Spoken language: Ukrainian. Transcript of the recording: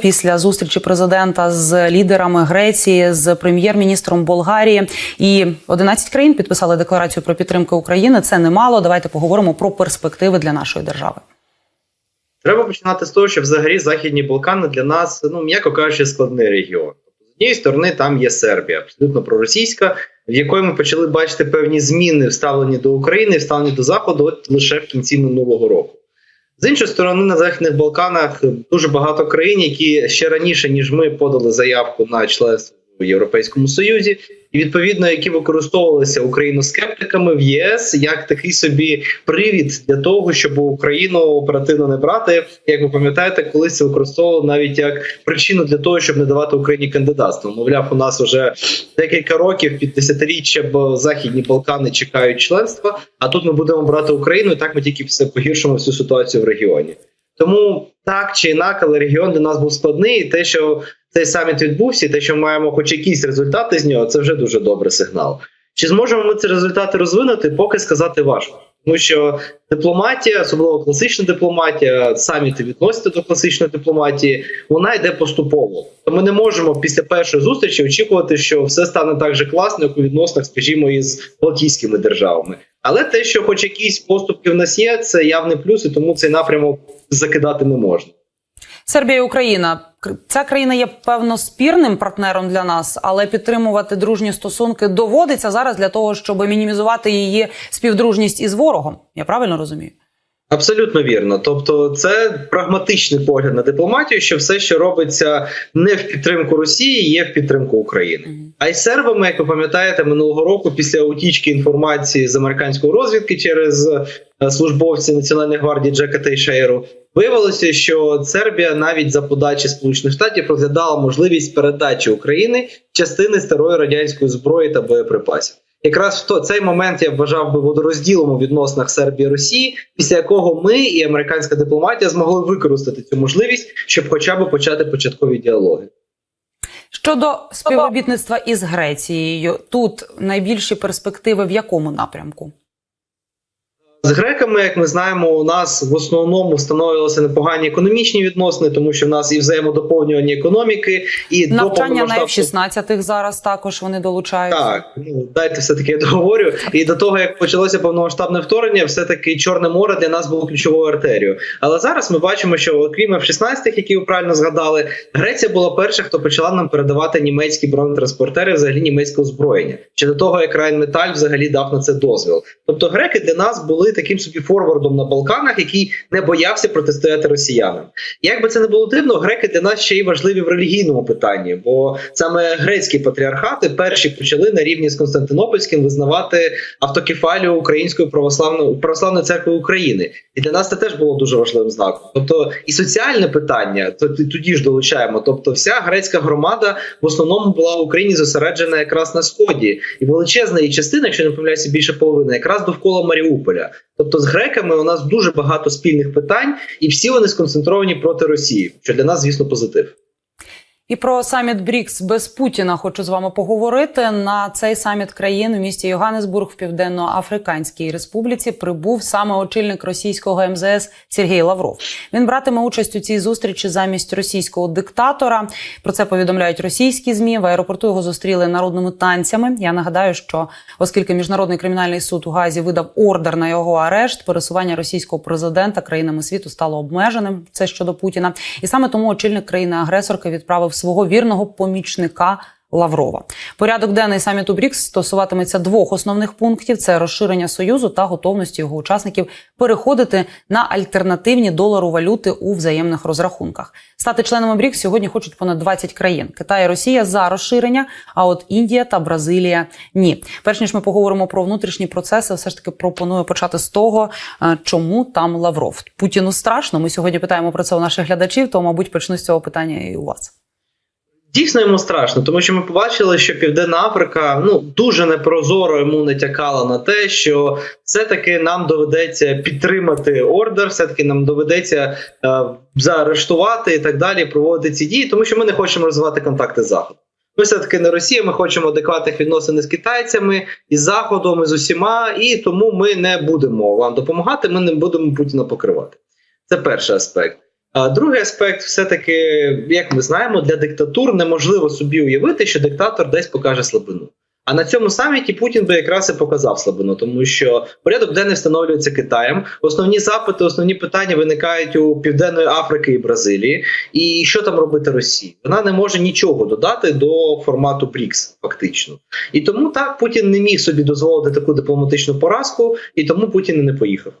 Після зустрічі президента з лідерами Греції, з прем'єр-міністром Болгарії і 11 країн підписали декларацію про підтримку України. Це немало. Давайте поговоримо про перспективи для нашої держави. Треба починати з того, що взагалі Західні Балкани для нас, ну м'яко кажучи, складний регіон. Однієї сторони, там є Сербія, абсолютно проросійська, в якої ми почали бачити певні зміни в ставленні до України, в ставленні до Заходу, от лише в кінці минулого року. З іншої сторони, на Західних Балканах дуже багато країн, які ще раніше ніж ми подали заявку на членство в Європейському Союзі, і відповідно, які використовувалися україноскептиками в ЄС як такий собі привід для того, щоб Україну оперативно не брати. Як ви пам'ятаєте, колись це використовували навіть як причину для того, щоб не давати Україні кандидатство. Мовляв, у нас вже декілька років під десятиріччя б західні Балкани чекають членства. А тут ми будемо брати Україну, і так ми тільки все погіршимо всю ситуацію в регіоні. Тому так чи інакше, але регіон для нас був складний, і те, що цей саміт відбувся, і те, що маємо хоч якісь результати з нього, це вже дуже добрий сигнал. Чи зможемо ми ці результати розвинути, поки сказати важко. Тому що дипломатія, особливо класична дипломатія, саміти відносяться до класичної дипломатії, вона йде поступово. То ми не можемо після першої зустрічі очікувати, що все стане так же класно, як у відносинах, скажімо, із Балтійськими державами. Але те, що хоч якісь поступки в нас є, це явний плюс, і тому цей напрямок закидати не можна. Сербія і Україна ця країна є певно спірним партнером для нас, але підтримувати дружні стосунки доводиться зараз для того, щоб мінімізувати її співдружність із ворогом. Я правильно розумію? Абсолютно вірно. Тобто, це прагматичний погляд на дипломатію, що все, що робиться не в підтримку Росії, є в підтримку України. А й сербами, як ви пам'ятаєте, минулого року після утічки інформації з американської розвідки через е, службовці Національної гвардії Джека Тейшейру, виявилося, що Сербія навіть за подачі Сполучених Штатів розглядала можливість передачі України частини старої радянської зброї та боєприпасів. Якраз в то цей момент я вважав би водорозділом у відносинах Сербії і Росії, після якого ми і американська дипломатія змогли використати цю можливість, щоб хоча б почати початкові діалоги. Щодо співробітництва із Грецією, тут найбільші перспективи в якому напрямку? З греками, як ми знаємо, у нас в основному встановилися непогані економічні відносини, тому що в нас і взаємодоповнювання економіки, і навчання до на F-16 зараз також вони долучаються. Так, ну дайте все таки я договорю. І до того як почалося повномасштабне вторгнення, все таки Чорне море для нас було ключовою артерією. Але зараз ми бачимо, що окрім F-16, які ви правильно згадали, Греція була перша, хто почала нам передавати німецькі бронетранспортери, взагалі німецьке озброєння. Ще до того як Райнметаль взагалі дав на це дозвіл. Тобто греки для нас були таким собі форвардом на Балканах, який не боявся протистояти росіянам. Як би це не було дивно, греки для нас ще й важливі в релігійному питанні, бо саме грецькі патріархати перші почали на рівні з Константинопольським визнавати автокефалію Української православної православної церкви України, і для нас це теж було дуже важливим знаком. Тобто і соціальне питання, то тоді ж долучаємо. Тобто, вся грецька громада в основному була в Україні зосереджена якраз на сході, і величезна її частина, якщо не помиляюся, більше половини, якраз довкола Маріуполя. Тобто з греками у нас дуже багато спільних питань, і всі вони сконцентровані проти Росії, що для нас, звісно, позитив. І про саміт БРІКС без Путіна хочу з вами поговорити. На цей саміт країн у місті Йоганнесбург в Південно-Африканській Республіці прибув саме очільник російського МЗС Сергій Лавров. Він братиме участь у цій зустрічі замість російського диктатора. Про це повідомляють російські змі. В аеропорту його зустріли народними танцями. Я нагадаю, що оскільки міжнародний кримінальний суд у Газі видав ордер на його арешт, пересування російського президента країнами світу стало обмеженим. Це щодо Путіна, і саме тому очільник країни-агресорки відправив свого вірного помічника. Лаврова порядок денний саміту БРІКС стосуватиметься двох основних пунктів: це розширення союзу та готовності його учасників переходити на альтернативні долару валюти у взаємних розрахунках. Стати членами БРІКС сьогодні хочуть понад 20 країн. Китай і Росія за розширення. А от Індія та Бразилія ні. Перш ніж ми поговоримо про внутрішні процеси, все ж таки пропоную почати з того, е, чому там Лавров Путіну страшно. Ми сьогодні питаємо про це у наших глядачів. То, мабуть, почну з цього питання і у вас. Дійсно йому страшно, тому що ми побачили, що Південна Африка ну дуже непрозоро йому натякала на те, що все-таки нам доведеться підтримати ордер, все таки нам доведеться е, заарештувати і так далі, проводити ці дії, тому що ми не хочемо розвивати контакти з заходом. Ми все таки не Росія. Ми хочемо адекватних відносин з китайцями із заходом, і з усіма, і тому ми не будемо вам допомагати. Ми не будемо Путіна покривати. Це перший аспект. Другий аспект, все-таки, як ми знаємо, для диктатур неможливо собі уявити, що диктатор десь покаже слабину. А на цьому саміті Путін би якраз і показав слабину, тому що порядок денний встановлюється Китаєм. Основні запити, основні питання виникають у Південної Африки і Бразилії. І що там робити Росії? Вона не може нічого додати до формату БРІКС, фактично. І тому так Путін не міг собі дозволити таку дипломатичну поразку, і тому Путін і не поїхав.